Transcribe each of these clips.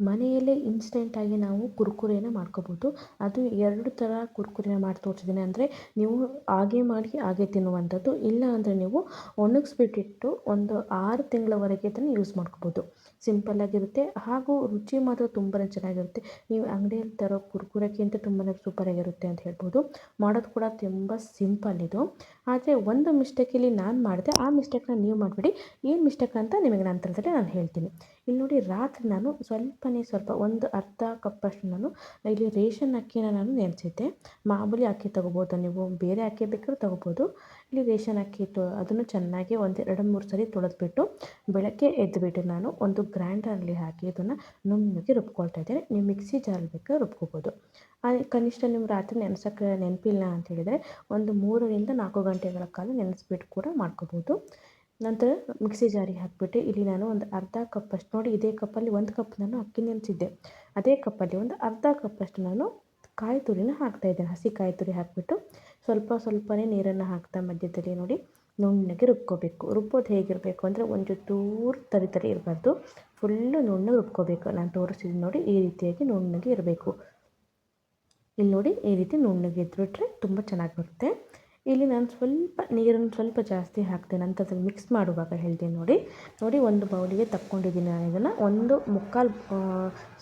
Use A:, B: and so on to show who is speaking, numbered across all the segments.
A: ಮನೆಯಲ್ಲೇ ಇನ್ಸ್ಟೆಂಟಾಗಿ ನಾವು ಕುರ್ಕುರೆನ ಮಾಡ್ಕೊಬೋದು. ಅದು ಎರಡು ಥರ ಕುರ್ಕುರೆನ ಮಾಡಿ ತೋರಿಸಿದ್ದೀನಿ. ಅಂದರೆ ನೀವು ಹಾಗೆ ಮಾಡಿ ಹಾಗೆ ತಿನ್ನುವಂಥದ್ದು. ಇಲ್ಲ ಅಂದರೆ ನೀವು ಒಣಗಿಸ್ಬಿಟ್ಟಿಟ್ಟು ಒಂದು ಆರು ತಿಂಗಳವರೆಗೆ ಅದನ್ನು ಯೂಸ್ ಮಾಡ್ಕೋಬೋದು. ಸಿಂಪಲ್ಲಾಗಿರುತ್ತೆ ಹಾಗೂ ರುಚಿ ಮಾತ್ರ ತುಂಬಾ ಚೆನ್ನಾಗಿರುತ್ತೆ. ನೀವು ಅಂಗಡಿಯಲ್ಲಿ ತರೋ ಕುರ್ಕುರಕ್ಕಿಂತ ತುಂಬಾ ಸೂಪರಾಗಿರುತ್ತೆ ಅಂತ ಹೇಳ್ಬೋದು. ಮಾಡೋದು ಕೂಡ ತುಂಬ ಸಿಂಪಲ್ ಇದು. ಆದರೆ ಒಂದು ಮಿಸ್ಟೇಕ್ ನಾನು ಮಾಡಿದೆ. ಆ ಮಿಸ್ಟೇಕ್ನ ನೀವು ಮಾಡಬೇಡಿ. ಏನು ಮಿಸ್ಟೇಕ್ ಅಂತ ನಿಮಗೆ ನಂತರದಲ್ಲಿ ನಾನು ಹೇಳ್ತೀನಿ. ಇಲ್ಲಿ ನೋಡಿ ರಾತ್ರಿ ನಾನು ಸ್ವಲ್ಪನೇ ಸ್ವಲ್ಪ ಒಂದು ಅರ್ಧ ಕಪ್ಪಷ್ಟು ನಾನು ಇಲ್ಲಿ ರೇಷನ್ ಅಕ್ಕಿನ ನಾನು ನೆನೆಸಿದ್ದೆ. ಮಾಮೂಲಿ ಅಕ್ಕಿ ತೊಗೋಬೋದು ನೀವು, ಬೇರೆ ಅಕ್ಕಿ ಬೇಕಾದ್ರೂ ತೊಗೋಬೋದು. ಇಲ್ಲಿ ರೇಷನ್ ಅಕ್ಕಿ ಇತ್ತು ಅದನ್ನು ಚೆನ್ನಾಗಿ ಒಂದು ಎರಡು ಮೂರು ಸರಿ ತೊಳೆದ್ಬಿಟ್ಟು ಬೆಳಗ್ಗೆ ಎದ್ದುಬಿಟ್ಟು ನಾನು ಒಂದು ಗ್ರ್ಯಾಂಡರಲ್ಲಿ ಹಾಕಿ ಅದನ್ನು ನುಣ್ಣಗೆ ರುಬ್ಕೊಳ್ತಾ ಇದ್ದೇನೆ. ನೀವು ಮಿಕ್ಸಿ ಜಾರಲ್ಲಿ ಬೇಕಾದ್ರೆ ರುಬ್ಕೋಬೋದು. ಕನಿಷ್ಠ ನೀವು ರಾತ್ರಿ ನೆನೆಸೋಕ್ಕೆ ನೆನಪಿಲ್ಲ ಅಂತ ಹೇಳಿದರೆ ಒಂದು ಮೂರರಿಂದ ನಾಲ್ಕು ಗಂಟೆಗಳ ಕಾಲ ನೆನೆಸ್ಬಿಟ್ಟು ಕೂಡ ಮಾಡ್ಕೋಬೋದು. ನಂತರ ಮಿಕ್ಸಿ ಜಾರಿಗೆ ಹಾಕಿಬಿಟ್ಟು ಇಲ್ಲಿ ನಾನು ಒಂದು ಅರ್ಧ ಕಪ್ಪಷ್ಟು ನೋಡಿ ಇದೇ ಕಪ್ಪಲ್ಲಿ ಒಂದು ಕಪ್ ನಾನು ಅಕ್ಕಿ ನೆನೆಸಿದ್ದೆ. ಅದೇ ಕಪ್ಪಲ್ಲಿ ಒಂದು ಅರ್ಧ ಕಪ್ಪಷ್ಟು ನಾನು ಕಾಯಿ ತುರಿನ ಹಾಕ್ತಾಯಿದ್ದೇನೆ ಹಸಿ ಕಾಯಿ ತುರಿ ಹಾಕಿಬಿಟ್ಟು ಸ್ವಲ್ಪ ಸ್ವಲ್ಪನೇ ನೀರನ್ನು ಹಾಕ್ತಾ ಮಧ್ಯದಲ್ಲಿ ನೋಡಿ ನುಣ್ಣಗೆ ರುಬ್ಕೋಬೇಕು. ರುಬ್ಬೋದು ಹೇಗಿರಬೇಕು ಅಂದರೆ ಒಂದು ಚೂರು ತರಿ ತರಿ ಇರಬಾರ್ದು. ಫುಲ್ಲು ನುಣ್ಣಗೆ ರುಬ್ಕೋಬೇಕು. ನಾನು ತೋರಿಸಿದ್ದೀನಿ ನೋಡಿ ಈ ರೀತಿಯಾಗಿ ನುಣ್ಣಗೆ ಇರಬೇಕು. ಇಲ್ಲಿ ನೋಡಿ ಈ ರೀತಿ ನುಣ್ಣಗೆ ಇದ್ಬಿಟ್ರೆ ತುಂಬ ಚೆನ್ನಾಗಿ ಬರುತ್ತೆ. ಇಲ್ಲಿ ನಾನು ಸ್ವಲ್ಪ ನೀರನ್ನು ಸ್ವಲ್ಪ ಜಾಸ್ತಿ ಹಾಕ್ತೇನೆ ಅಂತ ಅದನ್ನು ಮಿಕ್ಸ್ ಮಾಡುವಾಗ ಹೇಳ್ತೀನಿ ನೋಡಿ. ನೋಡಿ ಒಂದು ಬೌಲಿಗೆ ತಕ್ಕೊಂಡಿದ್ದೀನಿ ನಾನು ಇದನ್ನು. ಒಂದು ಮುಕ್ಕಾಲು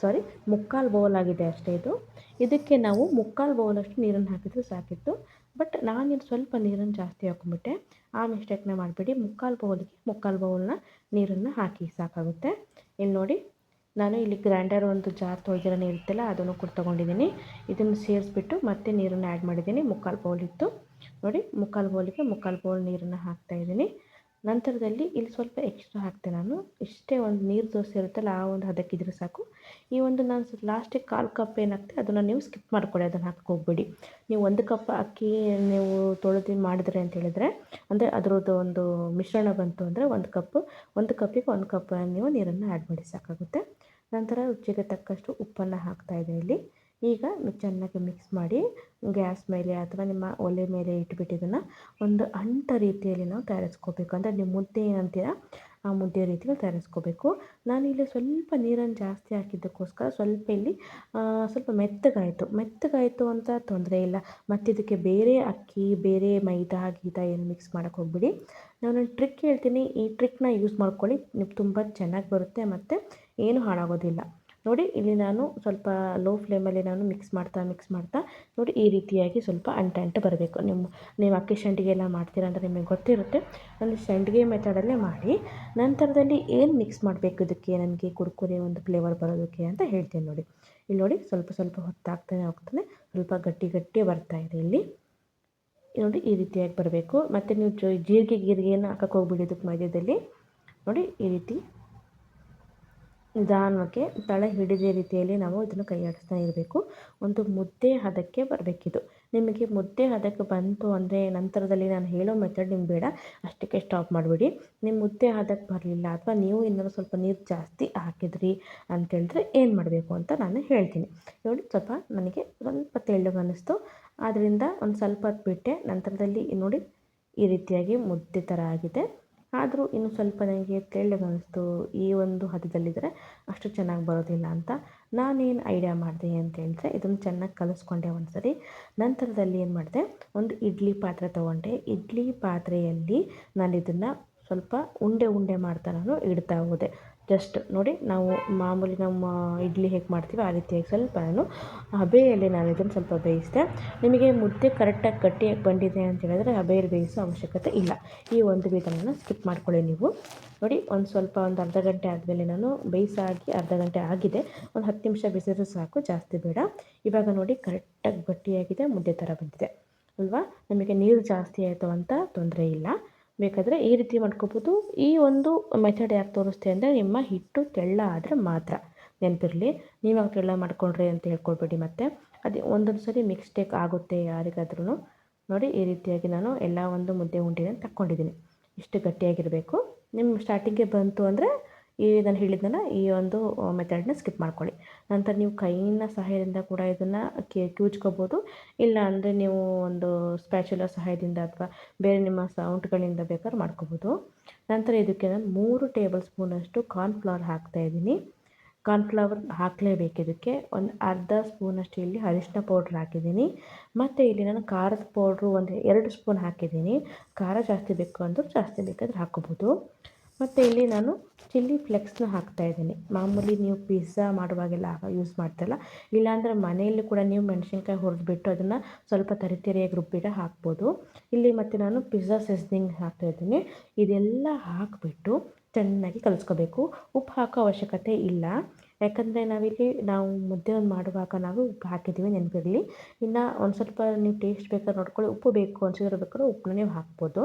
A: ಸಾರಿ ಮುಕ್ಕಾಲು ಬೌಲ್ ಆಗಿದೆ ಅಷ್ಟೇ ಇದು. ಇದಕ್ಕೆ ನಾವು ಮುಕ್ಕಾಲು ಬೌಲಷ್ಟು ನೀರನ್ನು ಹಾಕಿದರೆ ಸಾಕಿತ್ತು. ಬಟ್ ನಾನಿಲ್ಲಿ ಸ್ವಲ್ಪ ನೀರನ್ನು ಜಾಸ್ತಿ ಹಾಕ್ಕೊಂಬಿಟ್ಟೆ ಆ ಮಿಸ್ಟೇಕ್ನ ಮಾಡಿಬಿಡಿ, ಮುಕ್ಕಾಲು ಬೌಲಿಗೆ, ಮುಕ್ಕಾಲು ಬೌಲ್ನ ನೀರನ್ನು ಹಾಕಿ ಸಾಕಾಗುತ್ತೆ. ಇಲ್ಲಿ ನೋಡಿ, ನಾನು ಇಲ್ಲಿ ಗ್ರೈಂಡರ್ ಒಂದು ಜಾರ್ ತೊಳೆದಿರೋ ನೀರು ಇರುತ್ತಲ್ಲ ಅದನ್ನು ಕೂಡ ತೊಗೊಂಡಿದ್ದೀನಿ ಇದನ್ನು ಸೇರಿಸ್ಬಿಟ್ಟು ಮತ್ತೆ ನೀರನ್ನು ಆ್ಯಡ್ ಮಾಡಿದ್ದೀನಿ ಮುಕ್ಕಾಲು ಬೌಲ್ ಇತ್ತು. ನೋಡಿ, ಮುಕ್ಕಾಲು ಬೌಲಿಗೆ ಮುಕ್ಕಾಲು ಬೌಲ್ ನೀರನ್ನು ಹಾಕ್ತಾಯಿದ್ದೀನಿ ನಂತರದಲ್ಲಿ ಇಲ್ಲಿ ಸ್ವಲ್ಪ ಎಕ್ಸ್ಟ್ರಾ ಹಾಕ್ತೆ ನಾನು. ಇಷ್ಟೇ ಒಂದು ನೀರು ದೋಸೆ ಇರುತ್ತಲ್ಲ, ಆ ಒಂದು ಹದಕ್ಕಿದ್ರೆ ಸಾಕು. ಈ ಒಂದು ನಾನು ಲಾಸ್ಟಿಗೆ ಕಾಲು ಕಪ್ ಏನಾಗ್ತದೆ ಅದನ್ನು ನೀವು ಸ್ಕಿಪ್ ಮಾಡಿಕೊಡಿ ಅದನ್ನು ಹಾಕೋಗ್ಬೇಡಿ ನೀವು ಒಂದು ಕಪ್ ಅಕ್ಕಿ ನೀವು ತೊಳೆದು ಮಾಡಿದ್ರೆ ಅಂತ ಹೇಳಿದರೆ, ಅಂದರೆ ಅದರದ್ದು ಒಂದು ಮಿಶ್ರಣ ಬಂತು ಅಂದರೆ ಒಂದು ಕಪ್, ಒಂದು ಕಪ್ಪಿಗೆ ಒಂದು ಕಪ್ ನೀವು ನೀರನ್ನು ಆ್ಯಡ್ ಮಾಡಿ ಸಾಕಾಗುತ್ತೆ. ನಂತರ ರುಚಿಗೆ ತಕ್ಕಷ್ಟು ಉಪ್ಪನ್ನು ಹಾಕ್ತಾಯಿದ್ದೆ ಇಲ್ಲಿ. ಈಗ ಚೆನ್ನಾಗಿ ಮಿಕ್ಸ್ ಮಾಡಿ ಗ್ಯಾಸ್ ಮೇಲೆ ಅಥವಾ ನಿಮ್ಮ ಒಲೆ ಮೇಲೆ ಇಟ್ಬಿಟ್ಟು ಇದನ್ನು ಒಂದು ಅಂಟ ರೀತಿಯಲ್ಲಿ ನಾವು ತಯಾರಿಸ್ಕೋಬೇಕು. ಅಂದರೆ ನೀವು ಮುದ್ದೆ ಏನಂತೀರ, ಆ ಮುದ್ದೆ ರೀತಿಯಲ್ಲಿ ತಯಾರಿಸ್ಕೋಬೇಕು. ಇಲ್ಲಿ ಸ್ವಲ್ಪ ನೀರನ್ನು ಜಾಸ್ತಿ ಹಾಕಿದ್ದಕ್ಕೋಸ್ಕರ ಸ್ವಲ್ಪ ಇಲ್ಲಿ ಸ್ವಲ್ಪ ಮೆತ್ತಗಾಯಿತು. ಮೆತ್ತಗಾಯಿತು ಅಂತ ತೊಂದರೆ ಇಲ್ಲ. ಮತ್ತು ಇದಕ್ಕೆ ಬೇರೆ ಅಕ್ಕಿ, ಬೇರೆ ಮೈದಾ, ಗೀದಾ ಏನು ಮಿಕ್ಸ್ ಮಾಡೋಕ್ಕೆ ಹೋಗ್ಬಿಡಿ. ಒಂದು ಟ್ರಿಕ್ ಹೇಳ್ತೀನಿ. ಈ ಟ್ರಿಕ್ನ ಯೂಸ್ ಮಾಡ್ಕೊಳ್ಳಿ. ನಿಮ್ಗೆ ತುಂಬ ಚೆನ್ನಾಗಿ ಬರುತ್ತೆ ಮತ್ತು ಏನು ಹಾಳಾಗೋದಿಲ್ಲ. ನೋಡಿ, ಇಲ್ಲಿ ನಾನು ಸ್ವಲ್ಪ ಲೋ ಫ್ಲೇಮಲ್ಲಿ ನಾನು ಮಿಕ್ಸ್ ಮಾಡ್ತಾ ಮಿಕ್ಸ್ ಮಾಡ್ತಾ, ನೋಡಿ ಈ ರೀತಿಯಾಗಿ ಸ್ವಲ್ಪ ಅಂಟ ಅಂಟ ಬರಬೇಕು. ನಿಮ್ಮ, ನೀವು ಅಕ್ಕಿ ಸಂಡಿಗೆ ಎಲ್ಲ ಮಾಡ್ತೀರ ಅಂದರೆ ನಿಮಗೆ ಗೊತ್ತಿರುತ್ತೆ. ಒಂದು ಸಂಡಿಗೆ ಮೆಥಡಲ್ಲೇ ಮಾಡಿ, ನಂತರದಲ್ಲಿ ಏನು ಮಿಕ್ಸ್ ಮಾಡಬೇಕು ಇದಕ್ಕೆ? ನನಗೆ ಕುರ್ಕುರೆ ಒಂದು ಫ್ಲೇವರ್ ಬರೋದಕ್ಕೆ ಅಂತ ಹೇಳ್ತೀನಿ ನೋಡಿ. ಇಲ್ಲಿ ನೋಡಿ ಸ್ವಲ್ಪ ಸ್ವಲ್ಪ ಹೊತ್ತಾಗ್ತಾನೆ, ಹೋಗ್ತಾನೆ, ಸ್ವಲ್ಪ ಗಟ್ಟಿ ಗಟ್ಟಿ ಬರ್ತಾ ಇದೆ ಇಲ್ಲಿ. ನೋಡಿ ಈ ರೀತಿಯಾಗಿ ಬರಬೇಕು. ಮತ್ತು ನೀವು ಜೀರಿಗೆ ಗೀರಿಗೆಯನ್ನು ಹಾಕಕ್ಕೆ ಹೋಗ್ಬಿಡಿ ಇದಕ್ಕೆ ಮಧ್ಯದಲ್ಲಿ. ನೋಡಿ ಈ ರೀತಿ ನಿಧಾನವಾಗಿ ತಳ ಹಿಡಿದ ರೀತಿಯಲ್ಲಿ ನಾವು ಇದನ್ನು ಕೈ ಆಡಿಸ್ತಾ ಇರಬೇಕು. ಒಂದು ಮುದ್ದೆ ಹದಕ್ಕೆ ಬರಬೇಕಿದು. ನಿಮಗೆ ಮುದ್ದೆ ಹದಕ್ಕೆ ಬಂತು ಅಂದರೆ ನಂತರದಲ್ಲಿ ನಾನು ಹೇಳೋ ಮೆಥಡ್ ನಿಮ್ಗೆ ಬೇಡ. ಅಷ್ಟಕ್ಕೆ ಸ್ಟಾಪ್ ಮಾಡಿಬಿಡಿ. ನಿಮ್ಮ ಮುದ್ದೆ ಹದಕ್ಕೆ ಬರಲಿಲ್ಲ ಅಥವಾ ನೀವು ಇನ್ನೂ ಸ್ವಲ್ಪ ನೀರು ಜಾಸ್ತಿ ಹಾಕಿದ್ರಿ ಅಂತೇಳಿದ್ರೆ ಏನು ಮಾಡಬೇಕು ಅಂತ ನಾನು ಹೇಳ್ತೀನಿ. ನೋಡಿ, ಸ್ವಲ್ಪ ನನಗೆ ಸ್ವಲ್ಪ ತೆಳ್ಳಗೆ ಅನ್ನಿಸ್ತು. ಆದ್ದರಿಂದ ಒಂದು ಸ್ವಲ್ಪ ಹೊತ್ತು ಬಿಟ್ಟೆ. ನಂತರದಲ್ಲಿ ನೋಡಿ, ಈ ರೀತಿಯಾಗಿ ಮುದ್ದೆ ಥರ ಆಗಿದೆ. ಆದರೂ ಇನ್ನು ಸ್ವಲ್ಪ ನನಗೆ ತೆಳ್ಳಗೆ ಅನ್ನಿಸ್ತು. ಈ ಒಂದು ಹದದಲ್ಲಿದ್ದರೆ ಅಷ್ಟು ಚೆನ್ನಾಗಿ ಬರೋದಿಲ್ಲ ಅಂತ ನಾನೇನು ಐಡಿಯಾ ಮಾಡಿದೆ ಅಂತ ಹೇಳಿದ್ರೆ ಇದನ್ನು ಚೆನ್ನಾಗಿ ಕಲಿಸ್ಕೊಂಡೆ ಒಂದು ಸರಿ ನಂತರದಲ್ಲಿ ಏನು ಮಾಡಿದೆ, ಒಂದು ಇಡ್ಲಿ ಪಾತ್ರೆ ತೊಗೊಂಡೆ. ಇಡ್ಲಿ ಪಾತ್ರೆಯಲ್ಲಿ ನಾನು ಇದನ್ನು ಸ್ವಲ್ಪ ಉಂಡೆ ಉಂಡೆ ಮಾಡ್ತಾ ನಾನು ಇಡ್ತಾ ಹೋದೆ. ಜಸ್ಟ್ ನೋಡಿ, ನಾವು ಮಾಮೂಲಿ ನಮ್ಮ ಇಡ್ಲಿ ಹೇಗೆ ಮಾಡ್ತೀವಿ ಆ ರೀತಿಯಾಗಿ ಸ್ವಲ್ಪ ನಾನು ಹಬೆಯಲ್ಲಿ ನಾನು ಇದನ್ನು ಸ್ವಲ್ಪ ಬೇಯಿಸಿದೆ. ನಿಮಗೆ ಮುದ್ದೆ ಕರೆಕ್ಟಾಗಿ ಗಟ್ಟಿಯಾಗಿ ಬಂದಿದೆ ಅಂತ ಹೇಳಿದ್ರೆ ಹಬೆಯಲ್ಲಿ ಬೇಯಿಸೋ ಅವಶ್ಯಕತೆ ಇಲ್ಲ. ಈ ಒಂದು ವಿಧಾನನ ಸ್ಕಿಪ್ ಮಾಡ್ಕೊಳ್ಳಿ ನೀವು. ನೋಡಿ, ಒಂದು ಸ್ವಲ್ಪ ಒಂದು ಅರ್ಧ ಗಂಟೆ ಆದಮೇಲೆ ನಾನು ಬೇಯಿಸಾಗಿ ಅರ್ಧ ಗಂಟೆ ಆಗಿದೆ. ಒಂದು ಹತ್ತು ನಿಮಿಷ ಬೇಯಿಸಿದ್ರೆ ಸಾಕು, ಜಾಸ್ತಿ ಬೇಡ. ಇವಾಗ ನೋಡಿ ಕರೆಕ್ಟಾಗಿ ಗಟ್ಟಿಯಾಗಿದೆ, ಮುದ್ದೆ ಥರ ಬಂದಿದೆ. ಅಲ್ವಾ? ನಮಗೆ ನೀರು ಜಾಸ್ತಿ ಆಯಿತು ಅಂತ ತೊಂದರೆ ಇಲ್ಲ. ಬೇಕಾದರೆ ಈ ರೀತಿ ಮಾಡ್ಕೋಬೋದು. ಈ ಒಂದು ಮೆಥಡ್ ಯಾಕೆ ತೋರಿಸ್ತೆ ಅಂದರೆ ನಿಮ್ಮ ಹಿಟ್ಟು ತೆಳ್ಳ ಆದರೆ ಮಾತ್ರ. ನೆನಪಿರಲಿ, ನೀವಾಗ ತೆಳ್ಳ ಮಾಡ್ಕೊಂಡ್ರಿ ಅಂತ ಹೇಳ್ಕೊಳ್ಬೇಡಿ ಮತ್ತು. ಅದೇ ಒಂದೊಂದು ಸರಿ ಮಿಕ್ಸ್ಟೇಕ್ ಆಗುತ್ತೆ ಯಾರಿಗಾದ್ರೂ ನೋಡಿ, ಈ ರೀತಿಯಾಗಿ ನಾನು ಎಲ್ಲ ಒಂದು ಮುದ್ದೆ ಉಂಡೆನ ತಕ್ಕೊಂಡಿದ್ದೀನಿ. ಇಷ್ಟು ಗಟ್ಟಿಯಾಗಿರಬೇಕು. ನಿಮ್ಮ ಸ್ಟಾರ್ಟಿಂಗ್ಗೆ ಬಂತು ಅಂದರೆ ಈ ನಾನು ಹೇಳಿದ್ನಲ್ಲ ಈ ಒಂದು ಮೆಥಡ್ನ ಸ್ಕಿಪ್ ಮಾಡ್ಕೊಳ್ಳಿ. ನಂತರ ನೀವು ಕೈಯಿನ ಸಹಾಯದಿಂದ ಕೂಡ ಇದನ್ನು ಕ್ಯೂಚ್ಕೋಬೋದು ಇಲ್ಲ ಅಂದರೆ ನೀವು ಒಂದು ಸ್ಪ್ಯಾಚುಲ ಸಹಾಯದಿಂದ ಅಥವಾ ಬೇರೆ ನಿಮ್ಮ ಸೌಂಟ್ಗಳಿಂದ ಬೇಕಾದ್ರೆ ಮಾಡ್ಕೋಬೋದು. ನಂತರ ಇದಕ್ಕೆ ನಾನು ಮೂರು ಟೇಬಲ್ ಸ್ಪೂನಷ್ಟು ಕಾರ್ನ್ಫ್ಲವರ್ ಹಾಕ್ತಾಯಿದ್ದೀನಿ ಕಾರ್ನ್ಫ್ಲವರ್ ಹಾಕಲೇಬೇಕು ಇದಕ್ಕೆ. ಒಂದು ಅರ್ಧ ಸ್ಪೂನಷ್ಟು ಇಲ್ಲಿ ಅರಿಶಿನ ಪೌಡ್ರ್ ಹಾಕಿದ್ದೀನಿ. ಮತ್ತು ಇಲ್ಲಿ ನಾನು ಖಾರದ ಪೌಡ್ರು ಒಂದು ಎರಡು ಸ್ಪೂನ್ ಹಾಕಿದ್ದೀನಿ. ಖಾರ ಜಾಸ್ತಿ ಬೇಕು ಅಂದ್ರೆ ಜಾಸ್ತಿ ಬೇಕಾದ್ರೆ ಹಾಕ್ಕೋಬೋದು. ಮತ್ತು ಇಲ್ಲಿ ನಾನು ಚಿಲ್ಲಿ ಫ್ಲೆಕ್ಸ್ನ ಹಾಕ್ತಾಯಿದ್ದೀನಿ ಮಾಮೂಲಿ ನೀವು ಪಿಜ್ಜಾ ಮಾಡುವಾಗೆಲ್ಲ ಯೂಸ್ ಮಾಡ್ತಾಯಿಲ್ಲ ಇಲ್ಲಾಂದರೆ ಮನೆಯಲ್ಲಿ ಕೂಡ ನೀವು ಮೆಣಸಿನ್ಕಾಯಿ ಹುರಿದ್ಬಿಟ್ಟು ಅದನ್ನು ಸ್ವಲ್ಪ ತರಿತರಿಯಾಗಿ ರುಬ್ಬಿಟ್ಟು ಹಾಕ್ಬೋದು. ಇಲ್ಲಿ ಮತ್ತು ನಾನು ಪಿಜ್ಜಾ ಸೀಸ್ನಿಂಗ್ ಹಾಕ್ತಾಯಿದ್ದೀನಿ ಇದೆಲ್ಲ ಹಾಕಿಬಿಟ್ಟು ಚೆನ್ನಾಗಿ ಕಲಿಸ್ಕೋಬೇಕು. ಉಪ್ಪು ಹಾಕೋ ಅವಶ್ಯಕತೆ ಇಲ್ಲ. ಯಾಕಂದರೆ ನಾವಿಲ್ಲಿ, ನಾವು ಮುದ್ದೆ ಒಂದು ಮಾಡುವಾಗ ನಾವು ಉಪ್ಪು ಹಾಕಿದ್ದೀವಿ ನೆನಪಿರಲಿ. ಇನ್ನು ಒಂದು ಸ್ವಲ್ಪ ನೀವು ಟೇಸ್ಟ್ ಬೇಕಾದ್ರೆ ನೋಡ್ಕೊಳ್ಳಿ, ಉಪ್ಪು ಬೇಕು ಅನ್ಸಿದ್ರೆ ಬೇಕಾದ್ರೆ ಉಪ್ಪನ್ನ ನೀವು ಹಾಕ್ಬೋದು.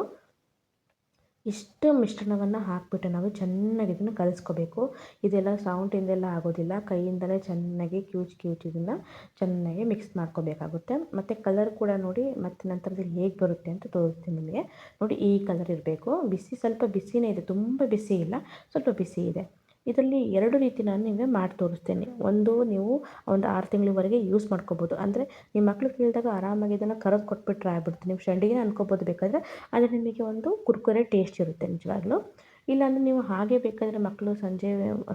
A: ಇಷ್ಟು ಮಿಶ್ರಣವನ್ನು ಹಾಕಿಬಿಟ್ಟು ನಾವು ಚೆನ್ನಾಗಿ ಇದನ್ನು ಕಲಸ್ಕೋಬೇಕು. ಇದೆಲ್ಲ ಸೌಂಡಿಂದೆಲ್ಲ ಆಗೋದಿಲ್ಲ. ಕೈಯಿಂದಲೇ ಚೆನ್ನಾಗಿ ಕ್ಯೂಚ್ ಕ್ಯೂಚ್ ಇದನ್ನು ಚೆನ್ನಾಗಿ ಮಿಕ್ಸ್ ಮಾಡ್ಕೋಬೇಕಾಗುತ್ತೆ. ಮತ್ತು ಕಲರ್ ಕೂಡ ನೋಡಿ, ಮತ್ತು ನಂತರದಲ್ಲಿ ಹೇಗೆ ಬರುತ್ತೆ ಅಂತ ತೋರಿಸ್ತೀನಿ ನಿಮಗೆ. ನೋಡಿ, ಈ ಕಲರ್ ಇರಬೇಕು. ಬಿಸಿ, ಸ್ವಲ್ಪ ಬಿಸಿನೇ ಇದೆ. ತುಂಬ ಬಿಸಿ ಇಲ್ಲ. ಸ್ವಲ್ಪ ಬಿಸಿ ಇದೆ. ಇದರಲ್ಲಿ ಎರಡು ರೀತಿ ನಾನು ನಿಮಗೆ ಮಾಡಿ ತೋರಿಸ್ತೇನೆ. ಒಂದು, ನೀವು ಒಂದು ಆರು ತಿಂಗಳವರೆಗೆ ಯೂಸ್ ಮಾಡ್ಕೋಬೋದು. ಅಂದರೆ ನಿಮ್ಮ ಮಕ್ಳು ಕೇಳಿದಾಗ ಆರಾಮಾಗಿ ಇದನ್ನು ಕರೆದು ಕೊಟ್ಬಿಟ್ರೆ ಆಗ್ಬಿಡುತ್ತೆ. ನೀವು ಸಂಡಿಗೆ ಅನ್ಕೋಬೋದು ಬೇಕಾದರೆ, ಆದರೆ ನಿಮಗೆ ಒಂದು ಕುರ್ಕುರೆ ಟೇಸ್ಟ್ ಇರುತ್ತೆ ನಿಜವಾಗ್ಲೂ. ಇಲ್ಲಾಂದರೆ ನೀವು ಹಾಗೆ ಬೇಕಾದರೆ ಮಕ್ಕಳು ಸಂಜೆ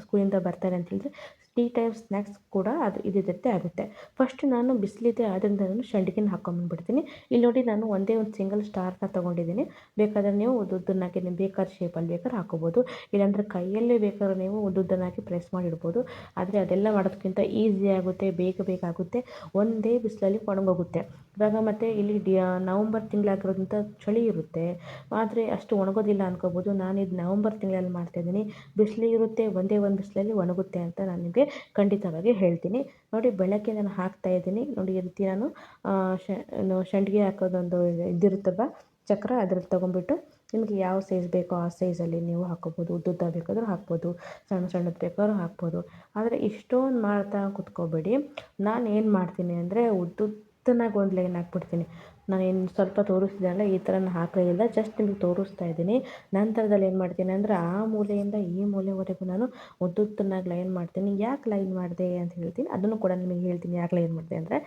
A: ಸ್ಕೂಲಿಂದ ಬರ್ತಾರೆ ಅಂತ ಹೇಳಿದ್ರೆ ಟೀ ಟೈಮ್ ಸ್ನ್ಯಾಕ್ಸ್ ಕೂಡ ಅದು ಇದಿರುತ್ತೆ ಆಗುತ್ತೆ. ಫಸ್ಟ್ ನಾನು ಬಿಸಿಲಿದೆ ಆದ್ದರಿಂದ ನಾನು ಸಂಡಿಗೆನ ಹಾಕೊಂಡ್ಬಿಡ್ತೀನಿ ಇಲ್ಲಿ ನೋಡಿ ನಾನು ಒಂದೇ ಒಂದು ಸಿಂಗಲ್ ಸ್ಟಾರ್ನ ತೊಗೊಂಡಿದ್ದೀನಿ. ಬೇಕಾದರೆ ನೀವು ಉದ್ದುದ್ದನ್ನಾಗಿ ನೀವು ಬೇಕಾದ ಶೇಪಲ್ಲಿ ಬೇಕಾದ್ರೆ ಹಾಕೋಬೋದು. ಇಲ್ಲಾಂದರೆ ಕೈಯಲ್ಲೇ ಬೇಕಾದ್ರೆ ನೀವು ಉದ್ದುದ್ದನ್ನಾಗಿ ಪ್ರೆಸ್ ಮಾಡಿಡ್ಬೋದು. ಆದರೆ ಅದೆಲ್ಲ ಮಾಡೋದಕ್ಕಿಂತ ಈಸಿ ಆಗುತ್ತೆ, ಬೇಗ ಬೇಗ ಆಗುತ್ತೆ. ಒಂದೇ ಬಿಸಿಲಲ್ಲಿ ಒಣಗೋಗುತ್ತೆ. ಇವಾಗ ಮತ್ತು ಇಲ್ಲಿ ಡಿ ನವಂಬರ್ ತಿಂಗಳಾಗಿರೋದ್ರಿಂದ ಚಳಿ ಇರುತ್ತೆ. ಆದರೆ ಅಷ್ಟು ಒಣಗೋದಿಲ್ಲ ಅನ್ಕೋಬೋದು. ನಾನು ಇದು ನವಂಬರ್ ತಿಂಗಳಲ್ಲಿ ಮಾಡ್ತಾಯಿದ್ದೀನಿ ಬಿಸಿಲು ಇರುತ್ತೆ, ಒಂದೇ ಒಂದು ಬಿಸಿಲಲ್ಲಿ ಒಣಗುತ್ತೆ ಅಂತ ನಾನು ನಿಮಗೆ ಖಂಡಿತವಾಗಿ ಹೇಳ್ತೀನಿ. ನೋಡಿ ಬೆಳಗ್ಗೆ ನಾನು ಹಾಕ್ತಾ ಇದ್ದೀನಿ. ನೋಡಿ ಈ ರೀತಿ ನಾನು ಶಂಡಿಗೆ ಹಾಕೋದೊಂದು ಇದಿರುತ್ತಲ್ವ? ಚಕ್ರ ಅದ್ರಲ್ಲಿ ತೊಗೊಂಡ್ಬಿಟ್ಟು ನಿಮಗೆ ಯಾವ ಸೈಜ್ ಬೇಕೋ ಆ ಸೈಜಲ್ಲಿ ನೀವು ಹಾಕೋಬೋದು. ಉದ್ದುದ್ದ ಬೇಕಾದರೂ ಹಾಕ್ಬೋದು, ಸಣ್ಣ ಸಣ್ಣದು ಬೇಕಾದ್ರೂ ಹಾಕ್ಬೋದು. ಆದರೆ ಇಷ್ಟೊಂದು ಮಾಡ್ತಾ ಕುತ್ಕೋಬೇಡಿ. ನಾನು ಏನು ಮಾಡ್ತೀನಿ ಅಂದರೆ ಉದ್ದುದ್ದನಾಗಿ ಒಂದು ಲೈನ್ ಹಾಕ್ಬಿಡ್ತೀನಿ. ನಾನು ಏನು ಸ್ವಲ್ಪ ತೋರಿಸ್ತಿದ್ದೀನಲ್ಲ ಈ ಥರ ಹಾಕಲೇ ಇಲ್ಲ ಜಸ್ಟ್ ನಿಮಗೆ ತೋರಿಸ್ತಾ ಇದ್ದೀನಿ. ನಂತರದಲ್ಲಿ ಏನು ಮಾಡ್ತೀನಿ ಅಂದರೆ, ಆ ಮೂಲೆಯಿಂದ ಈ ಮೂಲೆವರೆಗೂ ನಾನು ಉದ್ದುದ್ದನಾಗಿ ಲೈನ್ ಮಾಡ್ತೀನಿ. ಯಾಕೆ ಲೈನ್ ಮಾಡಿದೆ ಅಂತ ಹೇಳ್ತೀನಿ. ಅದನ್ನು ಕೂಡ ನಿಮಗೆ ಹೇಳ್ತೀನಿ, ಯಾಕೆ ಲೈನ್ ಮಾಡಿದೆ ಅಂದರೆ.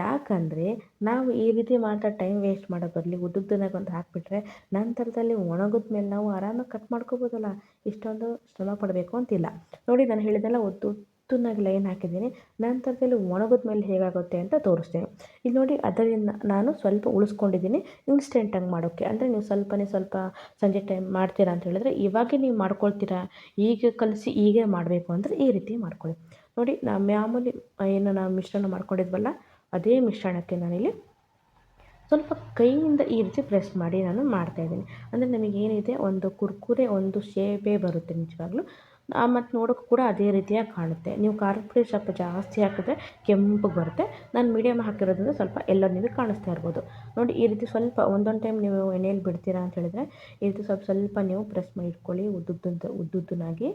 A: ಯಾಕಂದರೆ, ನಾವು ಈ ರೀತಿ ಮಾಡ್ತಾ ಟೈಮ್ ವೇಸ್ಟ್ ಮಾಡೋ ಬದಲು ಉದ್ದುದ್ದನಾಗ ಒಂದು ಹಾಕಿಬಿಟ್ರೆ, ನಂತರದಲ್ಲಿ ಒಣಗಿದ ಮೇಲೆ ನಾವು ಆರಾಮಾಗಿ ಕಟ್ ಮಾಡ್ಕೋಬೋದಲ್ಲ. ಇಷ್ಟೊಂದು ಶ್ರಮ ಪಡಬೇಕು ಅಂತಿಲ್ಲ. ನೋಡಿ, ನಾನು ಹೇಳಿದೆಲ್ಲ ಉದ್ದು ಉದ್ದನಾಗಿ ಲೈನ್ ಹಾಕಿದ್ದೀನಿ, ನಂತರದಲ್ಲಿ ಒಣಗಿದ ಮೇಲೆ ಹೇಗಾಗುತ್ತೆ ಅಂತ ತೋರಿಸ್ತೀನಿ. ಇಲ್ಲಿ ನೋಡಿ, ಅದರಿಂದ ನಾನು ಸ್ವಲ್ಪ ಉಳಿಸ್ಕೊಂಡಿದ್ದೀನಿ. ಇನ್ಸ್ಟೆಂಟಾಗಿ ಮಾಡೋಕ್ಕೆ ಅಂದರೆ ನೀವು ಸ್ವಲ್ಪನೇ ಸ್ವಲ್ಪ ಸಂಜೆ ಟೈಮ್ ಮಾಡ್ತೀರಾ ಅಂತ ಹೇಳಿದ್ರೆ, ಇವಾಗೇ ನೀವು ಮಾಡ್ಕೊಳ್ತೀರಾ ಈಗ ಕಲಿಸಿ ಹೀಗೆ ಮಾಡಬೇಕು ಅಂದರೆ ಈ ರೀತಿ ಮಾಡ್ಕೊಳ್ಳಿ. ನೋಡಿ, ನಾ ಮ್ಯಾಮೂಲಿ ಏನು ನಾವು ಮಿಶ್ರಣ ಮಾಡ್ಕೊಂಡಿದ್ವಲ್ಲ, ಅದೇ ಮಿಶ್ರಣಕ್ಕೆ ನಾನಿಲ್ಲಿ ಸ್ವಲ್ಪ ಕೈಯಿಂದ ಈ ರೀತಿ ಪ್ರೆಸ್ ಮಾಡಿ ನಾನು ಮಾಡ್ತಾಯಿದ್ದೀನಿ ಅಂದರೆ ನಮಗೇನಿದೆ ಒಂದು ಕುರ್ಕುರೆ, ಒಂದು ಶೇಪೇ ಬರುತ್ತೆ ನಿಜವಾಗ್ಲೂ. ಮತ್ತು ನೋಡೋಕ್ಕೂ ಕೂಡ ಅದೇ ರೀತಿಯಾಗಿ ಕಾಣುತ್ತೆ. ನೀವು ಖಾರದ ಪುಡಿ ಸ್ವಲ್ಪ ಜಾಸ್ತಿ ಹಾಕಿದ್ರೆ ಕೆಂಪಗೆ ಬರುತ್ತೆ. ನಾನು ಮೀಡಿಯಮ್ ಹಾಕಿರೋದ್ರಿಂದ ಸ್ವಲ್ಪ ಎಲ್ಲ ನಿಮಗೆ ಕಾಣಿಸ್ತಾ ಇರ್ಬೋದು. ನೋಡಿ, ಈ ರೀತಿ ಸ್ವಲ್ಪ ಒಂದೊಂದು ಟೈಮ್ ನೀವು ಎಣ್ಣೆಯಲ್ಲಿ ಬಿಡ್ತೀರಾ ಅಂತ ಹೇಳಿದ್ರೆ, ಈ ರೀತಿ ಸ್ವಲ್ಪ ಸ್ವಲ್ಪ ನೀವು ಪ್ರೆಸ್ ಮಾಡಿ ಇಟ್ಕೊಳ್ಳಿ ಉದ್ದುದ್ದು ಉದ್ದುದ್ದನಾಗಿ.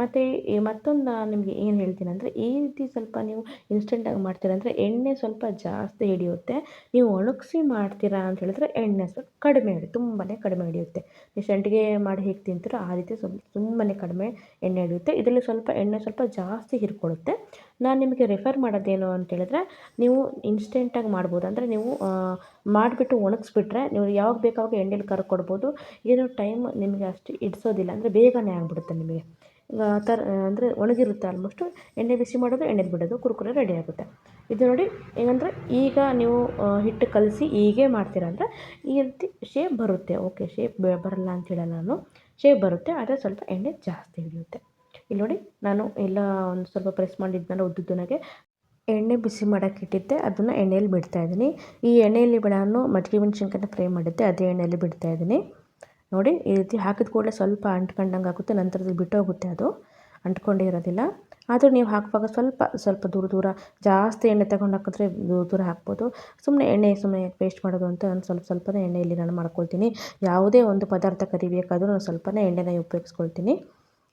A: ಮತ್ತು ಮತ್ತೊಂದು ನಾನು ನಿಮಗೆ ಏನು ಹೇಳ್ತೀನಿ ಅಂದರೆ, ಈ ರೀತಿ ಸ್ವಲ್ಪ ನೀವು ಇನ್ಸ್ಟೆಂಟಾಗಿ ಮಾಡ್ತೀರ ಅಂದರೆ, ಎಣ್ಣೆ ಸ್ವಲ್ಪ ಜಾಸ್ತಿ ಹಿಡಿಯುತ್ತೆ. ನೀವು ಒಣಗಿಸಿ ಮಾಡ್ತೀರಾ ಅಂತ ಹೇಳಿದ್ರೆ, ಎಣ್ಣೆ ಸ್ವಲ್ಪ ಕಡಿಮೆ ಹಿಡಿ ತುಂಬಾ ಕಡಿಮೆ ಹಿಡಿಯುತ್ತೆ. ನೀವು ಸಂಡಿಗೆ ಮಾಡಿ ಹೇಗೆ ತಿಂತೀರೋ ಆ ರೀತಿ ಸ್ವಲ್ಪ ತುಂಬಾ ಕಡಿಮೆ ಎಣ್ಣೆ ಹಿಡಿಯುತ್ತೆ. ಇದರಲ್ಲಿ ಸ್ವಲ್ಪ ಎಣ್ಣೆ ಸ್ವಲ್ಪ ಜಾಸ್ತಿ ಹೀರ್ಕೊಳ್ಳುತ್ತೆ ನಾನು ನಿಮಗೆ ರೆಫರ್ ಮಾಡೋದೇನು ಅಂತ ಹೇಳಿದ್ರೆ, ನೀವು ಇನ್ಸ್ಟೆಂಟಾಗಿ ಮಾಡ್ಬೋದು. ಅಂದರೆ ನೀವು ಮಾಡಿಬಿಟ್ಟು ಒಣಗಿಸ್ಬಿಟ್ರೆ, ನೀವು ಯಾವಾಗ ಬೇಕಾವಾಗ ಎಣ್ಣೆಲಿ ಕರ್ಕೊಡ್ಬೋದು. ಏನೋ ಟೈಮ್ ನಿಮಗೆ ಅಷ್ಟು ಹಿಡಿಸೋದಿಲ್ಲ. ಅಂದರೆ ಬೇಗನೆ ಆಗಿಬಿಡುತ್ತೆ ನಿಮಗೆ. ಥರ, ಅಂದರೆ ಒಣಗಿರುತ್ತೆ ಆಲ್ಮೋಸ್ಟು ಎಣ್ಣೆ ಬಿಸಿ ಮಾಡೋದು ಎಣ್ಣೆಲಿ ಬಿಡೋದು, ಕುರ್ಕುರೆ ರೆಡಿ ಆಗುತ್ತೆ. ಇದು ನೋಡಿ ಏನಂದರೆ ಈಗ ನೀವು ಹಿಟ್ಟು ಕಲಸಿ ಹೀಗೆ ಮಾಡ್ತೀರ ಅಂದರೆ ಈ ರೀತಿ ಶೇಪ್ ಬರುತ್ತೆ. ಓಕೆ ಶೇಪ್ ಬರಲ್ಲ ಅಂತ ಹೇಳಲ್ಲ ನಾನು. ಶೇಪ್ ಬರುತ್ತೆ, ಆದರೆ ಸ್ವಲ್ಪ ಎಣ್ಣೆ ಜಾಸ್ತಿ ಹಿಡಿಯುತ್ತೆ. ಇಲ್ಲಿ ನೋಡಿ, ನಾನು ಎಲ್ಲ ಒಂದು ಸ್ವಲ್ಪ ಪ್ರೆಸ್ ಮಾಡಿದ್ನಲ್ಲ ಉದ್ದುದ್ದನಾಗೆ ಎಣ್ಣೆ ಬಿಸಿ ಮಾಡೋಕೆ ಇಟ್ಟಿದ್ದೆ. ಅದನ್ನು ಎಣ್ಣೆಯಲ್ಲಿ ಬಿಡ್ತಾಯಿದ್ದೀನಿ ಈ ಎಣ್ಣೆಯಲ್ಲಿ ಬಿಡೋನು ಮಜ್ಜಿಗೆ ಮೆಣಸಿನ್ಕಾಯಿನ ಫ್ರೈ ಮಾಡಿದ್ದೆ ಅದೇ ಎಣ್ಣೆಯಲ್ಲಿ ಬಿಡ್ತಾಯಿದ್ದೀನಿ ನೋಡಿ ಈ ರೀತಿ ಹಾಕಿದ ಕೂಡಲೇ ಸ್ವಲ್ಪ ಅಂಟ್ಕೊಂಡಂಗೆ ಆಗುತ್ತೆ, ನಂತರದಲ್ಲಿ ಬಿಟ್ಟೋಗುತ್ತೆ ಅದು. ಅಂಟ್ಕೊಂಡೇ ಇರೋದಿಲ್ಲ. ಆದರೂ ನೀವು ಹಾಕುವಾಗ ಸ್ವಲ್ಪ ಸ್ವಲ್ಪ ದೂರ ದೂರ ಜಾಸ್ತಿ ಎಣ್ಣೆ ತಗೊಂಡು ಹಾಕಿದ್ರೆ ದೂರ ದೂರ ಹಾಕ್ಬೋದು. ಸುಮ್ಮನೆ ಎಣ್ಣೆ ಸುಮ್ಮನೆ ಪೇಸ್ಟ್ ಮಾಡೋದು ಅಂತ ನಾನು ಸ್ವಲ್ಪ ಸ್ವಲ್ಪನೇ ಎಣ್ಣೆಯಲ್ಲಿ ನಾನು ಮಾಡ್ಕೊಳ್ತೀನಿ. ಯಾವುದೇ ಒಂದು ಪದಾರ್ಥ ಕರಿಬೇಕಾದರೂ ನಾನು ಸ್ವಲ್ಪನೇ ಎಣ್ಣೆನ ಉಪಯೋಗಿಸ್ಕೊಳ್ತೀನಿ.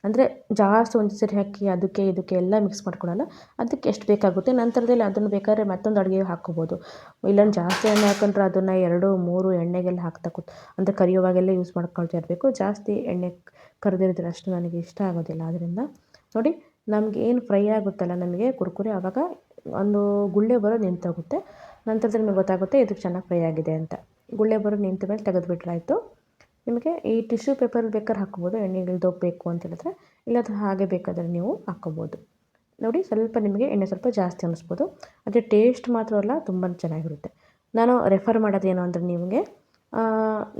A: ಅಂದರೆ ಜಾಸ್ತಿ ಒಂದು ಸರಿ ಹಾಕಿ ಅದಕ್ಕೆ, ಇದಕ್ಕೆ ಎಲ್ಲ ಮಿಕ್ಸ್ ಮಾಡ್ಕೊಳ್ಳಲ್ಲ ಅದಕ್ಕೆ ಎಷ್ಟು ಬೇಕಾಗುತ್ತೆ. ನಂತರದಲ್ಲಿ ಅದನ್ನು ಬೇಕಾದ್ರೆ ಮತ್ತೊಂದು ಅಡುಗೆ ಹಾಕ್ಕೋಬೋದು. ಇಲ್ಲಾಂದ್ರೆ ಜಾಸ್ತಿ ಎಣ್ಣೆ ಹಾಕೊಂಡ್ರೆ ಅದನ್ನು ಎರಡು, ಮೂರು ಎಣ್ಣೆಗೆಲ್ಲ ಹಾಕ್ತಾ ಕೂತ್, ಅಂದರೆ ಕರಿಯುವಾಗೆಲ್ಲ ಯೂಸ್ ಮಾಡ್ಕೊಳ್ತಾ ಇರಬೇಕು. ಜಾಸ್ತಿ ಎಣ್ಣೆ ಕರೆದಿರೋದ್ರೆ ಅಷ್ಟು ನನಗೆ ಇಷ್ಟ ಆಗೋದಿಲ್ಲ. ಆದ್ದರಿಂದ ನೋಡಿ, ನಮಗೆ ಏನು ಫ್ರೈ ಆಗುತ್ತಲ್ಲ ನಮಗೆ, ಕುರ್ಕುರೆ ಆವಾಗ ಒಂದು ಗುಳ್ಳೆ ಬರೋದು ನಿಂತೋಗುತ್ತೆ. ನಂತರದಲ್ಲಿ ನಮಗೆ ಗೊತ್ತಾಗುತ್ತೆ ಇದು ಚೆನ್ನಾಗಿ ಫ್ರೈ ಆಗಿದೆ ಅಂತ. ಗುಳ್ಳೆ ಬರೋದು ನಿಂತ ಮೇಲೆ ತೆಗೆದುಬಿಟ್ರೆ ಆಯಿತು. ನಿಮಗೆ ಈ ಟಿಶ್ಯೂ ಪೇಪರ್ ಬೇಕಾದ್ರೆ ಹಾಕ್ಕೋಬೋದು ಎಣ್ಣೆ ಇಳ್ದೋಗ್ಬೇಕು ಅಂತ ಹೇಳಿದ್ರೆ, ಇಲ್ಲಾಂದ್ರೆ ಹಾಗೆ ಬೇಕಾದರೆ ನೀವು ಹಾಕ್ಕೋಬೋದು. ನೋಡಿ, ಸ್ವಲ್ಪ ನಿಮಗೆ ಎಣ್ಣೆ ಸ್ವಲ್ಪ ಜಾಸ್ತಿ ಅನ್ನಿಸ್ಬೋದು. ಅದೇ ಟೇಸ್ಟ್ ಮಾತ್ರ ಅಲ್ಲ, ತುಂಬ ಚೆನ್ನಾಗಿರುತ್ತೆ. ನಾನು ರೆಫರ್ ಮಾಡೋದೇನು ಅಂದರೆ ನಿಮಗೆ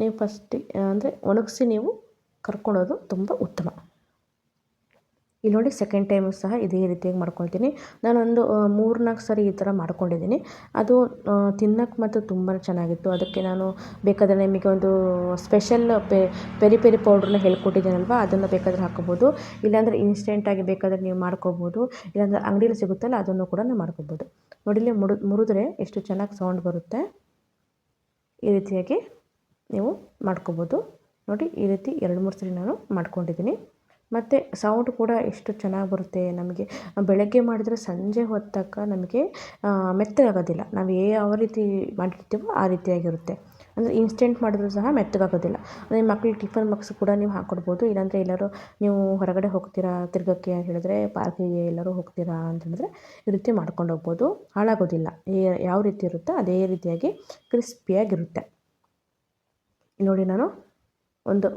A: ನೀವು ಫಸ್ಟ್ ಅಂದರೆ ಒಣಗಿಸಿ ನೀವು ಕರ್ಕೊಳ್ಳೋದು ತುಂಬ ಉತ್ತಮ. ಇಲ್ಲಿ ನೋಡಿ ಸೆಕೆಂಡ್ ಟೈಮು ಸಹ ಇದೇ ರೀತಿಯಾಗಿ ಮಾಡ್ಕೊಳ್ತೀನಿ. ನಾನೊಂದು ಮೂರು ನಾಲ್ಕು ಸರಿ ಈ ಥರ ಮಾಡ್ಕೊಂಡಿದ್ದೀನಿ. ಅದು ತಿನ್ನಕ್ಕೆ ಮಾತ್ರ ತುಂಬಾ ಚೆನ್ನಾಗಿತ್ತು. ಅದಕ್ಕೆ ನಾನು ಬೇಕಾದರೆ ನಿಮಗೆ ಒಂದು ಸ್ಪೆಷಲ್ ಪೆರಿ ಪೆರಿ ಪೌಡ್ರನ್ನ ಹೇಳ್ಕೊಟ್ಟಿದ್ದೀನಲ್ವ? ಅದನ್ನು ಬೇಕಾದರೆ ಹಾಕ್ಕೋಬೋದು. ಇಲ್ಲಾಂದರೆ ಇನ್ಸ್ಟೆಂಟಾಗಿ ಬೇಕಾದರೆ ನೀವು ಮಾಡ್ಕೋಬೋದು. ಇಲ್ಲಾಂದರೆ ಅಂಗಡಿಯಲ್ಲಿ ಸಿಗುತ್ತಲ್ಲ, ಅದನ್ನು ಕೂಡ ನಾವು ಮಾಡ್ಕೋಬೋದು. ನೋಡಿ ಇಲ್ಲಿ ಮುಡು ಮುರಿದ್ರೆ ಎಷ್ಟು ಚೆನ್ನಾಗಿ ಸೌಂಡ್ ಬರುತ್ತೆ. ಈ ರೀತಿಯಾಗಿ ನೀವು ಮಾಡ್ಕೋಬೋದು. ನೋಡಿ, ಈ ರೀತಿ ಎರಡು, ಮೂರು ಸರಿ ನಾನು ಮಾಡ್ಕೊಂಡಿದ್ದೀನಿ. ಮತ್ತು ಸೌಂಡ್ ಕೂಡ ಎಷ್ಟು ಚೆನ್ನಾಗಿ ಬರುತ್ತೆ ನಮಗೆ. ಬೆಳಗ್ಗೆ ಮಾಡಿದರೆ ಸಂಜೆ ಹೊತ್ತಕ್ಕ ನಮಗೆ ಮೆತ್ತಗಾಗೋದಿಲ್ಲ. ನಾವು ಯಾವ ರೀತಿ ಮಾಡಿರ್ತೀವೋ ಆ ರೀತಿಯಾಗಿರುತ್ತೆ. ಅಂದರೆ ಇನ್ಸ್ಟೆಂಟ್ ಮಾಡಿದ್ರೂ ಸಹ ಮೆತ್ತಗಾಗೋದಿಲ್ಲ. ಅಂದರೆ ಮಕ್ಳಿಗೆ ಟಿಫನ್ ಬಾಕ್ಸ್ ಕೂಡ ನೀವು ಹಾಕ್ಕೊಡ್ಬೋದು ಇಲ್ಲಾಂದರೆ ಎಲ್ಲರೂ ನೀವು ಹೊರಗಡೆ ಹೋಗ್ತೀರಾ, ತಿರ್ಗೋಕ್ಕೆ ಹೇಳಿದ್ರೆ ಪಾರ್ಕಿಗೆ ಎಲ್ಲರೂ ಹೋಗ್ತೀರಾ ಅಂತಂದರೆ ಈ ರೀತಿ ಮಾಡ್ಕೊಂಡು ಹೋಗ್ಬೋದು. ಹಾಳಾಗೋದಿಲ್ಲ. ಯಾವ ರೀತಿ ಇರುತ್ತೋ ಅದೇ ರೀತಿಯಾಗಿ ಕ್ರಿಸ್ಪಿಯಾಗಿರುತ್ತೆ ನೋಡಿ ನಾನು ಒಂದು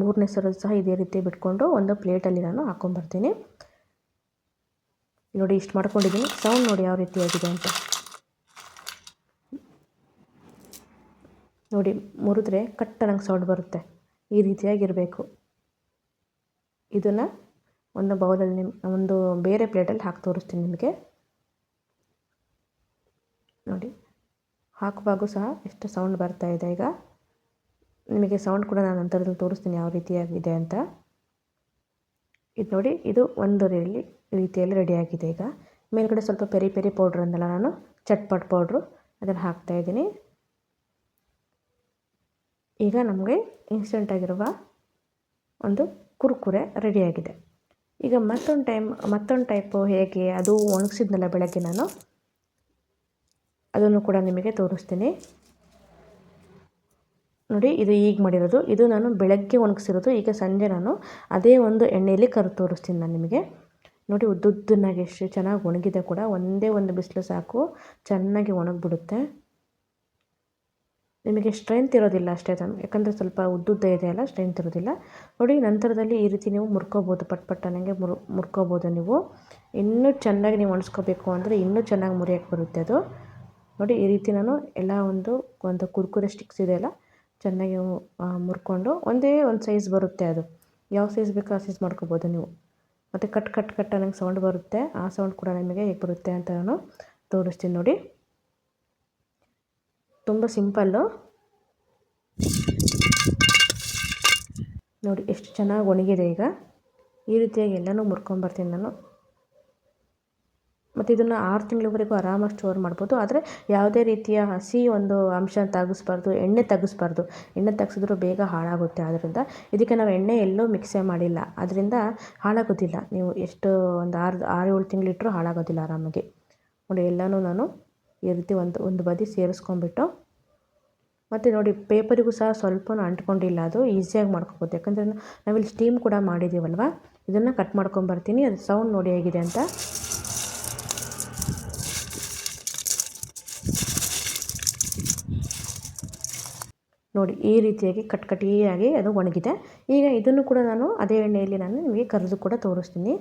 A: ಮೂರನೇ ಸಲ ಸಹ ಇದೇ ರೀತಿ ಬಿಟ್ಕೊಂಡು ಒಂದು ಪ್ಲೇಟಲ್ಲಿ ನಾನು ಹಾಕ್ಕೊಂಬರ್ತೀನಿ ನೋಡಿ, ಇಷ್ಟು ಮಾಡ್ಕೊಂಡಿದ್ದೀನಿ. ಸೌಂಡ್ ನೋಡಿ ಯಾವ ರೀತಿ ಆಗಿದೆ ಅಂತ. ನೋಡಿ, ಮುರಿದ್ರೆ ಕಟ್ಟ ನಂಗೆ ಸೌಂಡ್ ಬರುತ್ತೆ. ಈ ರೀತಿಯಾಗಿರಬೇಕು. ಇದನ್ನು ಒಂದು ಬೌಲಲ್ಲಿ ಒಂದು ಬೇರೆ ಪ್ಲೇಟಲ್ಲಿ ಹಾಕಿ ತೋರಿಸ್ತೀನಿ ನಿಮಗೆ. ನೋಡಿ, ಹಾಕುವಾಗೂ ಸಹ ಎಷ್ಟು ಸೌಂಡ್ ಬರ್ತಾ ಇದೆ ಈಗ. ನಿಮಗೆ ಸೌಂಡ್ ಕೂಡ ನಾನು ನಂತರದಲ್ಲಿ ತೋರಿಸ್ತೀನಿ ಯಾವ ರೀತಿಯಾಗಿದೆ ಅಂತ. ಇದು ನೋಡಿ, ಇದು ಒಂದು ರೀಲಿ ರೀತಿಯಲ್ಲಿ ರೆಡಿಯಾಗಿದೆ ಈಗ. ಮೇಲ್ಗಡೆ ಸ್ವಲ್ಪ ಪೆರಿ ಪೆರಿ ಪೌಡ್ರ್ ಅಂದಲ್ಲ ನಾನು, ಚಟ್ಪಟ್ ಪೌಡ್ರು ಅದನ್ನು ಹಾಕ್ತಾಯಿದ್ದೀನಿ ಈಗ ನಮಗೆ ಇನ್ಸ್ಟೆಂಟ್ ಆಗಿರುವ ಒಂದು ಕುರ್ಕುರೆ ರೆಡಿಯಾಗಿದೆ ಈಗ ಮತ್ತೊಂದು ಟೈಮ್ ಮತ್ತೊಂದು ಟೈಪು ಹೇಗೆ, ಅದು ಒಣಗಿಸಿದ್ನಲ್ಲ ಬೆಳಗ್ಗೆ ನಾನು, ಅದನ್ನು ಕೂಡ ನಿಮಗೆ ತೋರಿಸ್ತೀನಿ. ನೋಡಿ, ಇದು ಈಗ ಮಾಡಿರೋದು. ಇದು ನಾನು ಬೆಳಗ್ಗೆ ಒಣಗಿಸಿರೋದು. ಈಗ ಸಂಜೆ ನಾನು ಅದೇ ಒಂದು ಎಣ್ಣೆಯಲ್ಲಿ ಕರು ತೋರಿಸ್ತೀನಿ ನಾನು ನಿಮಗೆ. ನೋಡಿ, ಉದ್ದುದ್ದನಾಗಿ ಎಷ್ಟು ಚೆನ್ನಾಗಿ ಒಣಗಿದೆ ಕೂಡ. ಒಂದೇ ಒಂದು ಬಿಸಿಲು ಸಾಕು. ಚೆನ್ನಾಗಿ ಒಣಗಿಬಿಡುತ್ತೆ. ನಿಮಗೆ ಸ್ಟ್ರೆಂತ್ ಇರೋದಿಲ್ಲ ಅಷ್ಟೇ ಯಾಕಂದರೆ ಸ್ವಲ್ಪ ಉದ್ದುದ್ದ ಇದೆ ಅಲ್ಲ, ಸ್ಟ್ರೆಂತ್ ಇರೋದಿಲ್ಲ. ನೋಡಿ, ನಂತರದಲ್ಲಿ ಈ ರೀತಿ ನೀವು ಮುರ್ಕೋಬೋದು. ಪಟ್ ಪಟ್ ಅನ್ನಂಗೆ ಮುರ್, ಮುರ್ಕೋಬೋದು ನೀವು. ಇನ್ನೂ ಚೆನ್ನಾಗಿ ನೀವು ಒಣಸ್ಕೋಬೇಕು ಅಂದರೆ ಇನ್ನೂ ಚೆನ್ನಾಗಿ ಮುರಿಯೋಕ್ಕೆ ಬರುತ್ತೆ ಅದು. ನೋಡಿ, ಈ ರೀತಿ ನಾನು ಎಲ್ಲ ಒಂದು ಒಂದು ಕುರ್ಕುರೆ ಸ್ಟಿಕ್ಸ್ ಇದೆಯಲ್ಲ ಚೆನ್ನಾಗಿ ಮುರ್ಕೊಂಡು ಒಂದೇ ಒಂದು ಸೈಜ್ ಬರುತ್ತೆ ಅದು. ಯಾವ ಸೈಜ್ ಬೇಕೋ ಆ ಸೈಜ್ ಮಾಡ್ಕೋಬೋದು ನೀವು. ಮತ್ತು ಕಟ್ ಕಟ್ ಕಟ್ ಅನ್ನಂಗೆ ಸೌಂಡ್ ಬರುತ್ತೆ. ಆ ಸೌಂಡ್ ಕೂಡ ನಿಮಗೆ ಹೇಗೆ ಬರುತ್ತೆ ಅಂತ ನಾನು ತೋರಿಸ್ತೀನಿ ನೋಡಿ. ತುಂಬ ಸಿಂಪಲ್ಲು ನೋಡಿ, ಎಷ್ಟು ಚೆನ್ನಾಗಿ ಒಣಗಿದೆ ಈಗ. ಈ ರೀತಿಯಾಗಿ ಎಲ್ಲನೂ ಮುರ್ಕೊಂಬರ್ತೀನಿ ನಾನು. ಮತ್ತು ಇದನ್ನು ಆರು ತಿಂಗಳವರೆಗೂ ಆರಾಮಾಗಿ ಸ್ಟೋರ್ ಮಾಡ್ಬೋದು. ಆದರೆ ಯಾವುದೇ ರೀತಿಯ ಹಸಿ ಒಂದು ಅಂಶ ತೆಗೆಸ್ಬಾರ್ದು, ಎಣ್ಣೆ ತೆಗೆಸ್ಬಾರ್ದು. ಎಣ್ಣೆ ತೆಗ್ಸಿದ್ರು ಬೇಗ ಹಾಳಾಗುತ್ತೆ. ಆದ್ದರಿಂದ ಇದಕ್ಕೆ ನಾವು ಎಣ್ಣೆ ಎಲ್ಲೂ ಮಿಕ್ಸೇ ಮಾಡಿಲ್ಲ. ಅದರಿಂದ ಹಾಳಾಗೋದಿಲ್ಲ. ನೀವು ಎಷ್ಟು ಒಂದು ಆರು ಆರು ಏಳು ತಿಂಗಳಿಟ್ಟರು ಹಾಳಾಗೋದಿಲ್ಲ ಆರಾಮಾಗಿ. ನೋಡಿ, ಎಲ್ಲನೂ ನಾನು ಈ ರೀತಿ ಒಂದು ಒಂದು ಬದಿ ಸೇರಿಸ್ಕೊಂಡ್ಬಿಟ್ಟು, ಮತ್ತು ನೋಡಿ ಪೇಪರಿಗೂ ಸಹ ಸ್ವಲ್ಪನೂ ಅಂಟ್ಕೊಂಡಿಲ್ಲ. ಅದು ಈಸಿಯಾಗಿ ಮಾಡ್ಕೊಬೋದು. ಯಾಕಂದರೆ ನಾವಿಲ್ಲಿ ಸ್ಟೀಮ್ ಕೂಡ ಮಾಡಿದ್ದೀವಲ್ವ ಇದನ್ನು ಕಟ್ ಮಾಡ್ಕೊಂಬರ್ತೀನಿ ಅದು ಸೌಂಡ್ ನೋಡಿ ಹೇಗಿದೆ ಅಂತ. ನೋಡಿ, ಈ ರೀತಿಯಾಗಿ ಕಟ್ ಅದು ಒಣಗಿದೆ. ಈಗ ಇದನ್ನು ಕೂಡ ನಾನು ಅದೇ ಎಣ್ಣೆಯಲ್ಲಿ ನಾನು ನಿಮಗೆ ಕರೆದು ಕೂಡ ತೋರಿಸ್ತೀನಿ.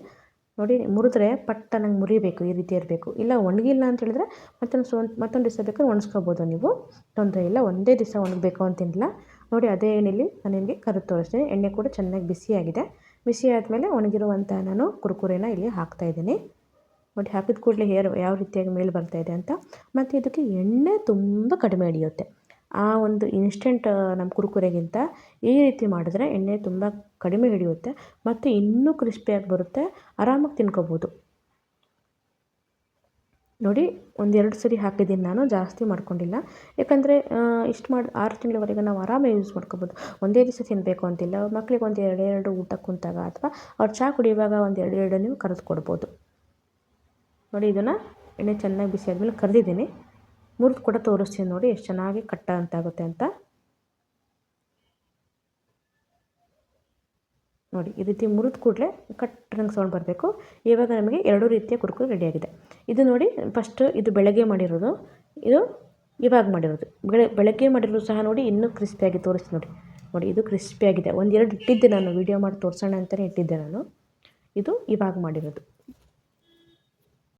A: ನೋಡಿ, ಮುರಿದ್ರೆ ಪಟ್ಟ ನಂಗೆ ಮುರಿಬೇಕು, ಈ ರೀತಿ ಇರಬೇಕು. ಇಲ್ಲ, ಒಣಗಿಲ್ಲ ಅಂತ ಹೇಳಿದ್ರೆ ಮತ್ತೊಂದು ಸೊ, ಮತ್ತೊಂದು ದಿವಸ ಬೇಕಾದ್ರೆ ಒಣಸ್ಕೋಬೋದು ನೀವು. ತೊಂದರೆ ಇಲ್ಲ, ಒಂದೇ ದಿವಸ ಒಣಗಬೇಕು ಅಂತೇನಿಲ್ಲ ನೋಡಿ, ಅದೇ ಎಣ್ಣೆಯಲ್ಲಿ ನಾನು ನಿಮಗೆ ಕರೆದು ತೋರಿಸ್ತೀನಿ. ಎಣ್ಣೆ ಕೂಡ ಚೆನ್ನಾಗಿ ಬಿಸಿಯಾಗಿದೆ ಬಿಸಿ ಆದಮೇಲೆ ಒಣಗಿರುವಂಥ ನಾನು ಕುರ್ಕುರೆನ ಇಲ್ಲಿ ಹಾಕ್ತಾಯಿದ್ದೀನಿ ನೋಡಿ, ಹಾಕಿದ ಕೂಡಲೇ ಹೇರ್ ಯಾವ ರೀತಿಯಾಗಿ ಮೇಲೆ ಬರ್ತಾಯಿದೆ ಅಂತ. ಮತ್ತು ಇದಕ್ಕೆ ಎಣ್ಣೆ ತುಂಬ ಕಡಿಮೆ ಹಿಡಿಯುತ್ತೆ. ಆ ಒಂದು ಇನ್ಸ್ಟೆಂಟ್ ನಮ್ಮ ಕುರುಕುರೆಗಿಂತ ಈ ರೀತಿ ಮಾಡಿದ್ರೆ ಎಣ್ಣೆ ತುಂಬ ಕಡಿಮೆ ಹಿಡಿಯುತ್ತೆ ಮತ್ತು ಇನ್ನೂ ಕ್ರಿಸ್ಪಿಯಾಗಿ ಬರುತ್ತೆ, ಆರಾಮಾಗಿ ತಿನ್ಕೋಬೋದು. ನೋಡಿ ಒಂದೆರಡು ಸರಿ ಹಾಕಿದ್ದೀನಿ ನಾನು, ಜಾಸ್ತಿ ಮಾಡ್ಕೊಂಡಿಲ್ಲ. ಯಾಕಂದರೆ ಇಷ್ಟು ಮಾಡಿ, ಆರು ತಿಂಗಳವರೆಗೆ ನಾವು ಆರಾಮಾಗಿ ಯೂಸ್ ಮಾಡ್ಕೋಬೋದು. ಒಂದೇ ದಿವಸ ತಿನ್ನಬೇಕು ಅಂತಿಲ್ಲ ಮಕ್ಕಳಿಗೆ ಒಂದು ಎರಡೆರಡು ಎರಡು ಊಟ ಕುಂತಾಗ ಅಥವಾ ಅವ್ರು ಚಹಾ ಕುಡಿಯುವಾಗ ಒಂದು ಎರಡು ಎರಡು ನೀವು ಕರೆದು ಕೊಡ್ಬೋದು. ನೋಡಿ, ಇದನ್ನು ಎಣ್ಣೆ ಚೆನ್ನಾಗಿ ಬಿಸಿ ಆದಮೇಲೆ ಕರೆದಿದ್ದೀನಿ. ಮುರಿದು ಕೂಡ ತೋರಿಸ್ತೀನಿ ನೋಡಿ, ಎಷ್ಟು ಚೆನ್ನಾಗಿ ಕಟ್ಟ ಅಂತಾಗುತ್ತೆ ಅಂತ. ನೋಡಿ, ಈ ರೀತಿ ಮುರಿದ ಕೂಡಲೇ ರಂಗ್ ಸೌಂಡ್ ಬರಬೇಕು. ಇವಾಗ ನಮಗೆ ಎರಡು ರೀತಿಯ ಕುರ್ಕುರೆ ರೆಡಿಯಾಗಿದೆ ಇದು ನೋಡಿ ಫಸ್ಟ್ ಇದು ಬೆಳಗ್ಗೆ ಮಾಡಿರೋದು, ಇದು ಇವಾಗ ಮಾಡಿರೋದು. ಬೆಳೆ, ಬೆಳಗ್ಗೆ ಮಾಡಿರೋದು ಸಹ ನೋಡಿ, ಇನ್ನೂ ಕ್ರಿಸ್ಪಿಯಾಗಿ ತೋರಿಸ್ತೀನಿ ನೋಡಿ. ನೋಡಿ, ಇದು ಕ್ರಿಸ್ಪಿಯಾಗಿದೆ ಒಂದೆರಡು ಇಟ್ಟಿದ್ದೆ ನಾನು ವೀಡಿಯೋ ಮಾಡಿ ತೋರಿಸೋಣ ಅಂತಲೇ ಇಟ್ಟಿದ್ದೆ ನಾನು. ಇದು ಇವಾಗ ಮಾಡಿರೋದು.